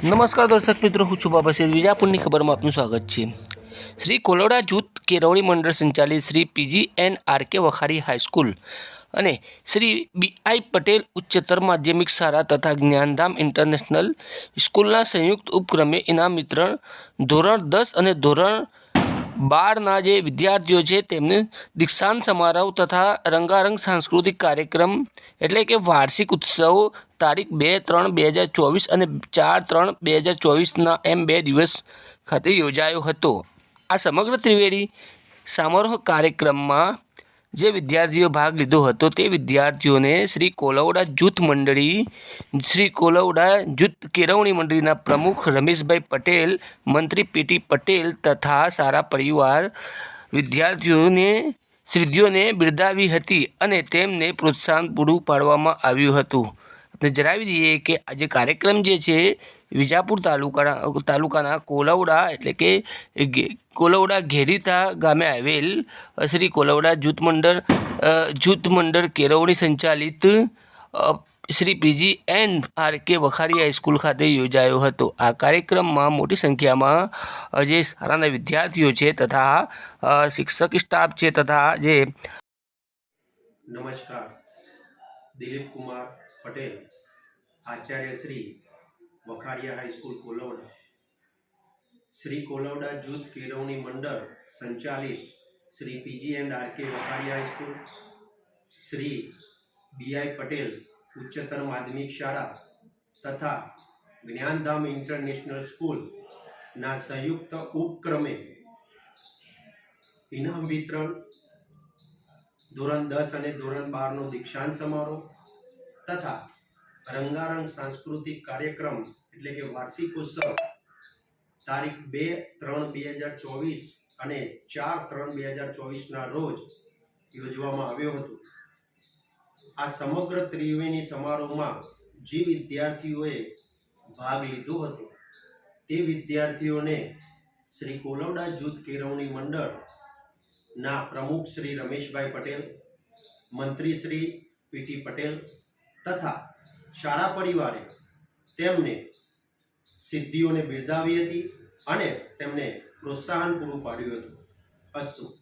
નમસ્કાર દર્શક મિત્રો, હું છું બાબા સૈદ વિજાપુરની ખબરમાં આપનું સ્વાગત છે. શ્રી કોલોડા જૂથ કેરવણી મંડળ સંચાલિત Shri PG N R K વખારી high school અને શ્રી બી આઈ પટેલ ઉચ્ચતર માધ્યમિક શાળા તથા જ્ઞાનધામ ઇન્ટરનેશનલ સ્કૂલના સંયુક્ત ઉપક્રમે ઇનામ વિતરણ ધોરણ દસ અને ધોરણ બારના જે વિદ્યાર્થીઓ છે તેમને દીક્ષાંત સમારોહ તથા રંગારંગ સાંસ્કૃતિક કાર્યક્રમ એટલે કે વાર્ષિક ઉત્સવ તારીખ બે ત્રણ બે હજાર ચોવીસ અને ચાર ત્રણ બે હજાર ચોવીસના એમ બે દિવસ ખાતે યોજાયો હતો. આ સમગ્ર ત્રિવેદી સમારોહ કાર્યક્રમમાં જે વિદ્યાર્થીઓ ભાગ લીધો હતો તે વિદ્યાર્થીઓને શ્રી કોલવડા જૂથ મંડળી, શ્રી કોલવડા જૂથ કેળવણી મંડળીના પ્રમુખ રમેશભાઈ પટેલ, મંત્રી પીટી પટેલ તથા સારા પરિવાર વિદ્યાર્થીઓને સિદ્ધિઓને બિરદાવી હતી અને તેમને પ્રોત્સાહન પૂરું પાડવામાં આવ્યું હતું. જણાવી દઈએ કે આજે કાર્યક્રમ જે છે, વિજાપુર તાલુકાના તાલુકાના કોલવડા એટલે કે કોલવડા ઘેરીતા ગામે આવેલ શ્રી કોલવડા જૂથ મંડળ જૂથ મંડળ કેળવણી સંચાલિત Shri PG N R K વખારી high school ખાતે યોજાયો હતો. આ કાર્યક્રમમાં મોટી સંખ્યામાં જે શાળાના વિદ્યાર્થીઓ છે તથા શિક્ષક સ્ટાફ છે તથા જે નમસ્કાર. દિલીપ કુમાર પટેલ, આચાર્ય શ્રી વખાડિયા હાઈસ્કૂલ કોલવડા. શ્રી કોલવડા જૂથ કેળવણી મંડળ સંચાલિત Shri PG and R K Vakhadiya high school Shri BI Patel ઉચ્ચતર માધ્યમિક શાળા તથા જ્ઞાનધામ ઇન્ટરનેશનલ સ્કૂલના સંયુક્ત ઉપક્રમે ઇનામ વિતરણ ધોરણ દસ અને ધોરણ બારનો દીક્ષાંત સમારોહ તથા રંગારંગ સાંસ્કૃતિક કાર્યક્રમ એટલે કે વાર્ષિક ઉત્સવ તારીખ બે ત્રણ બે હજાર ચોવીસ અને ચાર ત્રણ બે હજાર ચોવીસના રોજ યોજવામાં આવ્યો હતો. આ સમગ્ર ત્રિવેણી સમારોહમાં જે વિદ્યાર્થીઓએ ભાગ લીધો હતો, તે વિદ્યાર્થીઓને શ્રી કોલવડા જૂથ કેળવણી મંડળ ના પ્રમુખ શ્રી રમેશભાઈ પટેલ, મંત્રી શ્રી પીટી પટેલ તથા શાળા પરિવારે તેમને સિદ્ધિઓને બિરદાવી હતી અને તેમને પ્રોત્સાહન પૂરું પાડ્યું હતું. અસ્તુ.